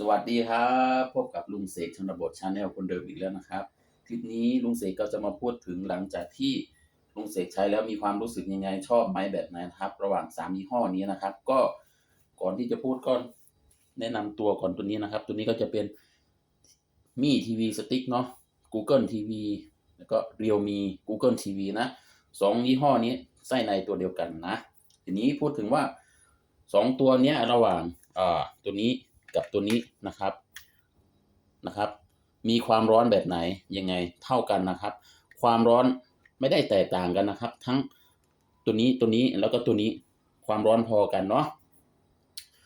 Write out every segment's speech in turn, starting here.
สวัสดีครับ พบกับลุงเสกชนบทชาแนลคนเดิมอีกแล้วนะครับ คลิปนี้ลุงเสกก็จะมาพูดถึงหลังจากที่ลุงเสกใช้แล้วมีความรู้สึกยังไงชอบไหมแบบไหนนะครับ ระหว่างสามยี่ห้อนี้นะครับ ก็ก่อนที่จะพูดก็แนะนำตัวก่อนตัวนี้นะครับ ตัวนี้ก็จะเป็นมี่ทีวีสติ๊กเนาะ Google TV แล้วก็ Realme Google TV นะสองยี่ห้อนี้ไส้ในตัวเดียวกันนะ ทีนี้พูดถึงว่าสองตัวเนี้ยระหว่างอ่าตัวนี้ กับตัวนี้นะครับนะครับ มีความร้อนแบบไหนยังไงเท่ากันนะครับ ความร้อนไม่ได้แตกต่างกันนะครับ ทั้งตัวนี้ตัวนี้แล้วก็ตัวนี้ความร้อนพอกันเนาะ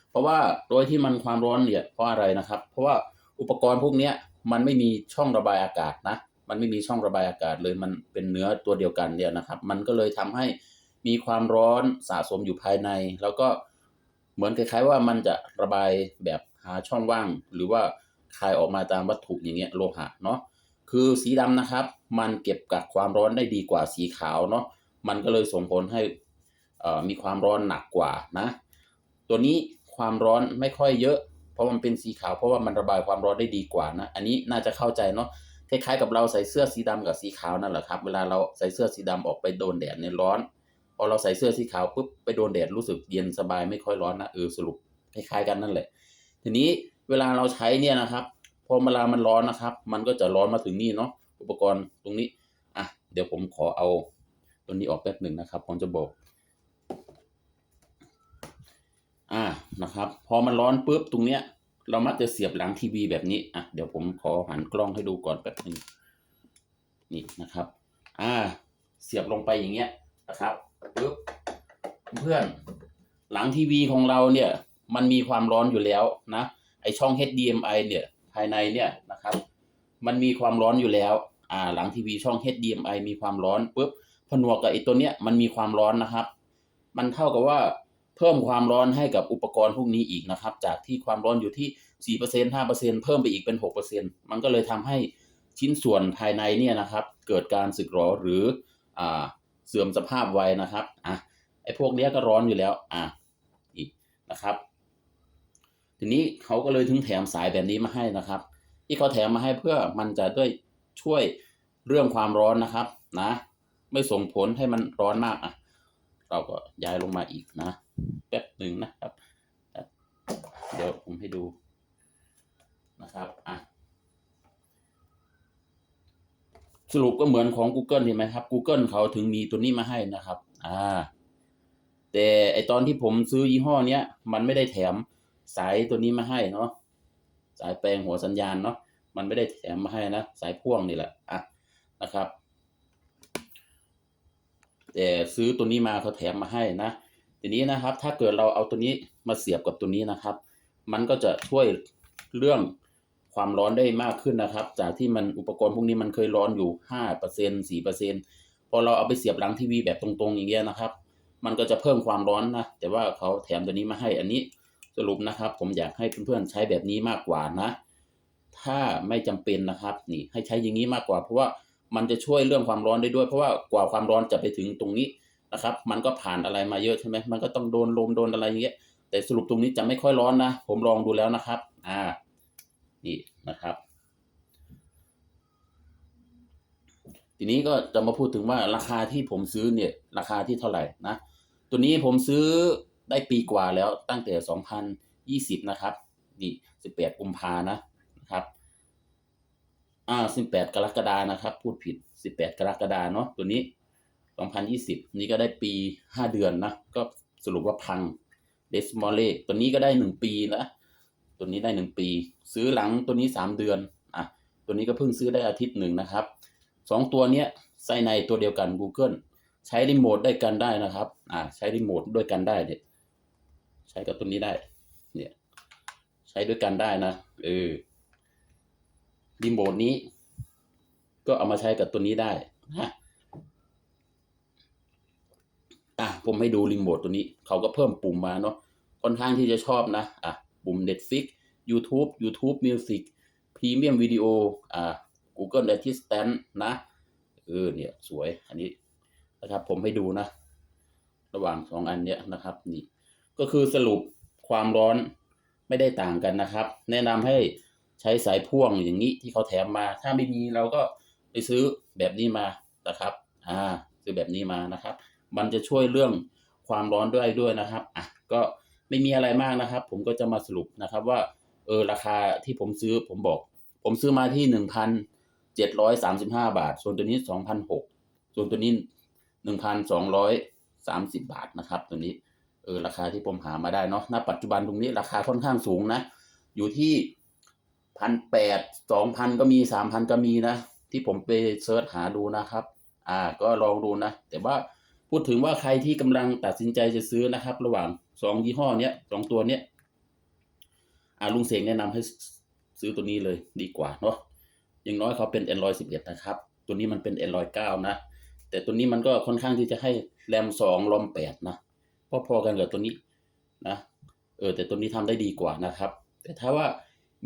เพราะว่าโดยที่มันความร้อนเนี่ยเพราะอะไรนะครับ เพราะว่าอุปกรณ์พวกเนี้ยมันไม่มีช่องระบายอากาศนะ มันไม่มีช่องระบายอากาศเลยมันเป็นเนื้อตัวเดียวกันเนี่ยนะครับ มันก็เลยทำให้มีความร้อนสะสมอยู่ภายใน แล้วก็เหมือนคล้ายๆว่ามันจะระบายแบบ หาช่องว่างหรือว่าคายออกมาตามวัตถุอย่างเงี้ยโลหะเนาะคือสีดำนะครับ มันเก็บกักความร้อนได้ดีกว่าสีขาวเนาะมันก็เลยส่งผลให้อ่อมีความร้อนหนักกว่านะ ตัวนี้ความร้อนไม่ค่อยเยอะ เพราะมันเป็นสีขาว เพราะว่ามันระบายความร้อนได้ดีกว่านะ อันนี้น่าจะเข้าใจเนาะคล้ายๆกับเราใส่เสื้อสีดำกับสีขาวนั่นแหละครับ เวลาเราใส่เสื้อสีดำออกไปโดนแดดเนี่ยร้อน พอเราใส่เสื้อสีขาวปุ๊บไปโดนแดดรู้สึกเย็นสบายไม่ค่อยร้อนนะเออสรุปคล้ายๆกันนั่นแหละ ทีนี้เวลาเราใช้เนี่ยนะครับพอเวลามันร้อนนะครับ มันก็จะร้อนมาถึงนี่เนาะอุปกรณ์ตรงนี้อะเดี๋ยวผมขอเอาตัวนี้ออกแป๊บหนึ่งนะครับผมจะบอกอ่านะครับ พอมันร้อนปุ๊บตรงเนี้ย เรามักจะเสียบหลังทีวีแบบนี้อะเดี๋ยวผมขอหันกล้องให้ดูก่อนแป๊บหนึ่งนี่นะครับ อ่า เสียบลงไปอย่างเงี้ยนะครับปึ๊บเพื่อนหลังทีวีของเราเนี่ย มันมีความร้อนอยู่แล้วนะไอช่อง HDMI เนี่ยภายในเนี่ยนะครับมันมีความร้อนอยู่แล้วอ่าหลังทีวีช่อง HDMI มีความร้อนปุ๊บผนวกกับไอตัวเนี้ยมันมีความร้อนนะครับ มันเท่ากับว่าเพิ่มความร้อนให้กับอุปกรณ์พวกนี้อีกนะครับ จากที่ความร้อนอยู่ที่ 4% 5%เพิ่มไปอีกเป็น 6%มันก็เลยทำให้ชิ้นส่วนภายในเนี่ยนะครับ เกิดการสึกหรอหรืออ่าเสื่อมสภาพไวนะครับอะไอ้พวกเนี้ยก็ร้อนอยู่แล้วอะอีกนะครับ ทีนี้เขาก็เลยถึงแถมสายแบบนี้มาให้นะครับ ที่เขาแถมมาให้เพื่อมันจะด้วยช่วยเรื่องความร้อนนะครับ นะ ไม่ส่งผลให้มันร้อนมากอะ เราก็ย้ายลงมาอีกนะแป๊บหนึ่งนะครับ เดี๋ยวผมให้ดูนะครับอะสรุปก็เหมือนของ Google เห็นไหมครับ Google เขาถึงมีตัวนี้มาให้นะครับ อ่า แต่ไอตอนที่ผมซื้อยี่ห้อเนี้ย มันไม่ได้แถม สายตัวนี้มาให้เนาะสายแปลงหัวสัญญาณเนาะมันไม่ได้แถมมาให้นะ สายพ่วงนี่แหละอะนะครับ แต่ซื้อตัวนี้มาเขาแถมมาให้นะ ทีนี้นะครับ ถ้าเกิดเราเอาตัวนี้มาเสียบกับตัวนี้นะครับ มันก็จะช่วยเรื่องความร้อนได้มากขึ้นนะครับ จากที่มันอุปกรณ์พวกนี้มันเคยร้อนอยู่ห้าเปอร์เซ็นสี่เปอร์เซ็นพอเราเอาไปเสียบหลังทีวีแบบตรงๆอย่างเงี้ยนะครับ มันก็จะเพิ่มความร้อนนะ แต่ว่าเขาแถมตัวนี้มาให้อันนี้ สรุปนะครับ ผมอยากให้เพื่อนๆใช้แบบนี้มากกว่านะ ถ้าไม่จำเป็นนะครับนี่ให้ใช้อย่างนี้มากกว่า เพราะว่ามันจะช่วยเรื่องความร้อนได้ด้วย เพราะว่ากว่าความร้อนจะไปถึงตรงนี้นะครับ มันก็ผ่านอะไรมาเยอะใช่ไหมมันก็ต้องโดนลมโดนอะไรอย่างเงี้ยแต่สรุปตรงนี้จะไม่ค่อยร้อนนะ ผมลองดูแล้วนะครับ อ่า นี่นะครับ ทีนี้ก็จะมาพูดถึงว่าราคาที่ผมซื้อเนี่ย ราคาที่เท่าไหร่นะ ตัวนี้ผมซื้อ ได้ปีกว่าแล้วตั้งแต่ 2020 นะครับ นี่ 18 กุมภานะนะครับอ่า18 กรกฎานะครับ พูดผิด 18 กรกฎาเนาะตัวนี้ 2020 นี่ก็ได้ปี 5 เดือนนะ ก็สรุปว่าพังเดสมอลเล่ตัวนี้ก็ได้ 1 ปีนะ ตัวนี้ได้ 1 ปี ซื้อหลังตัวนี้ 3 เดือนอะตัวนี้ก็เพิ่งซื้อได้อาทิตย์หนึ่งนะครับสองตัวเนี้ยไส้ในตัวเดียวกัน Google ใช้รีโมทได้กันได้นะครับ อ่า ใช้รีโมทด้วยกันได้เนี่ย ใช้กับตัวนี้ได้ เนี่ย ใช้ด้วยกันได้นะเออรีโมทนี้ ก็เอามาใช้กับตัวนี้ได้นะอะผมให้ดูรีโมทตัวนี้ เขาก็เพิ่มปุ่มมาเนาะค่อนข้างที่จะชอบนะ อะ ปุ่ม Netflix YouTube YouTube Music Premium Video อ่า Google Assistant นะ เออ เนี่ย สวย อันนี้นะครับ ผมให้ดูนะ ระหว่างสองอันเนี้ยนะครับ นี่ ก็คือสรุปความร้อนไม่ได้ต่างกันนะครับ แนะนำให้ใช้สายพ่วงอย่างนี้ที่เขาแถมมา ถ้าไม่มีเราก็ไปซื้อแบบนี้มานะครับ อ่า ซื้อแบบนี้มานะครับ มันจะช่วยเรื่องความร้อนด้วยด้วยนะครับ อะ ก็ไม่มีอะไรมากนะครับ ผมก็จะมาสรุปนะครับว่า เออ ราคาที่ผมซื้อผมบอก ผมซื้อมาที่หนึ่งพันเจ็ดร้อยสามสิบห้าบาท ส่วนตัวนี้สองพันหกส่วนตัวนี้หนึ่งพันสองร้อยสามสิบบาทนะครับ ตัวนี้ เออราคาที่ผมหามาได้เนาะณปัจจุบันตรงนี้ราคาค่อนข้างสูงนะ อยู่ที่พันแปดสองพันก็มีสามพันก็มีนะ ที่ผมไปเซิร์ชหาดูนะครับ อ่าก็ลองดูนะ แต่ว่าพูดถึงว่าใครที่กำลังตัดสินใจจะซื้อนะครับ ระหว่างสองยี่ห้อเนี้ยสองตัวเนี้ยอ่าลุงเสงแนะนำให้ซื้อตัวนี้เลยดีกว่าเนาะอย่างน้อยเขาเป็น Android 11 นะครับ ตัวนี้มันเป็น Android 9 นะ แต่ตัวนี้มันก็ค่อนข้างที่จะให้แรม2รอม8นะ พอๆกันกับตัวนี้นะเออแต่ตัวนี้ทำได้ดีกว่านะครับ แต่ถ้าว่า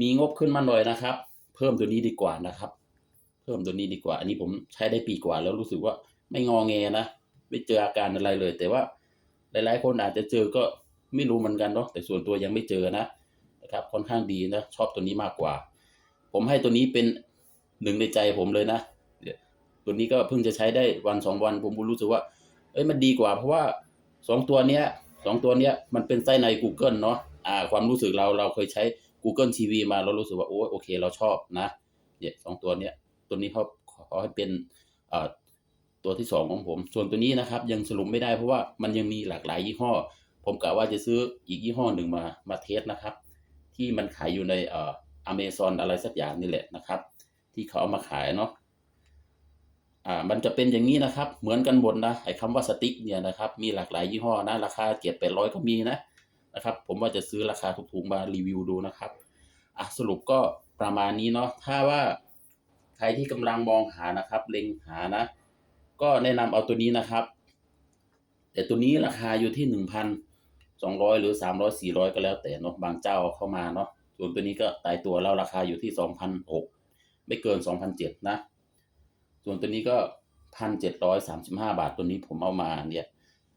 มีงบขึ้นมาหน่อยนะครับ เพิ่มตัวนี้ดีกว่านะครับ เพิ่มตัวนี้ดีกว่า อันนี้ผมใช้ได้ปีกว่า แล้วรู้สึกว่าไม่งอแงนะไม่เจออาการอะไรเลย แต่ว่าหลายๆ คนอาจจะเจอก็ไม่รู้เหมือนกันเนาะแต่ส่วนตัวยังไม่เจอนะนะครับค่อนข้างดีนะชอบตัวนี้มากกว่า ผมให้ตัวนี้เป็นหนึ่งในใจผมเลยนะตัวนี้ก็เพิ่งจะใช้ได้วันสองวัน ผมรู้สึกว่า เอ้ยมันดีกว่าเพราะว่า สองตัวเนี้ยสองตัวเนี้ยมันเป็นไส้ใน Google เนาะอ่า ความรู้สึกเราเราเคยใช้ Google TV มาเรารู้สึกว่าโอ้โอเคเราชอบนะเนี่ยสองตัวเนี้ยตัวนี้เขาขอให้เป็นอ่อตัวที่สองของผม ส่วนตัวนี้นะครับ ยังสรุปไม่ได้เพราะว่ามันยังมีหลากหลายยี่ห้อ ผมกะว่าจะซื้ออีกยี่ห้อหนึ่งมามาเทสนะครับ ที่มันขายอยู่ในเอ่ออเมซอนอะไรสักอย่างนี่แหละนะครับ ที่เขาเอามาขายเนาะ อ่ามันจะเป็นอย่างนี้นะครับ เหมือนกันหมดนะไอ้คำว่าสติ๊กเนี่ยนะครับ มีหลากหลายยี่ห้อนะ ราคาเจ็ดแปดร้อยก็มีนะนะครับ ผมว่าจะซื้อราคาถูกๆมารีวิวดูนะครับอะสรุปก็ประมาณนี้เนาะถ้าว่าใครที่กำลังมองหานะครับ เล็งหานะ ก็แนะนำเอาตัวนี้นะครับ แต่ตัวนี้ราคาอยู่ที่หนึ่งพันสองร้อยหรือสามร้อยสี่ร้อยก็แล้วแต่เนาะบางเจ้าเอาเข้ามาเนาะส่วนตัวนี้ก็ตายตัวแล้วราคาอยู่ที่สองพันหกไม่เกินสองพันเจ็ดนะ ส่วนตัวนี้ก็พันเจ็ดร้อยสามสิบห้าบาทตัวนี้ผมเอามาเนี่ย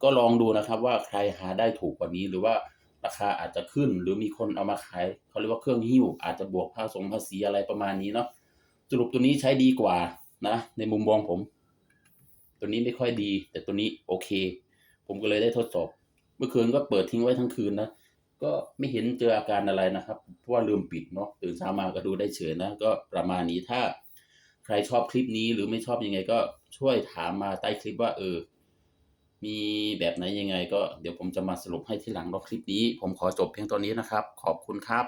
ก็ลองดูนะครับว่าใครหาได้ถูกกว่านี้หรือว่าราคาอาจจะขึ้น หรือมีคนเอามาขายเขาเรียกว่าเครื่องหิ้วอาจจะบวกภาษงภาษีอะไรประมาณนี้เนาะสรุปตัวนี้ใช้ดีกว่านะ ในมุมมองผม ตัวนี้ไม่ค่อยดี แต่ตัวนี้โอเค ผมก็เลยได้ทดสอบ เมื่อคืนก็เปิดทิ้งไว้ทั้งคืนนะก็ไม่เห็นเจออาการอะไรนะครับ เพราะว่าลืมปิดเนาะตื่นเช้ามาก็ดูได้เฉยนะ ก็ประมาณนี้ถ้า รชอบคลิปนี้หรือไม่ชอบยังไงก็ช่วยถามมาใต้คลิปว่าเออ มีแบบไหนยังไง ก็เดี๋ยวผมจะมาสรุปให้ที่หลังเนาคลิปนี้ ผมขอจบเพียงตัวนี้นะครับ ขอบคุณครับ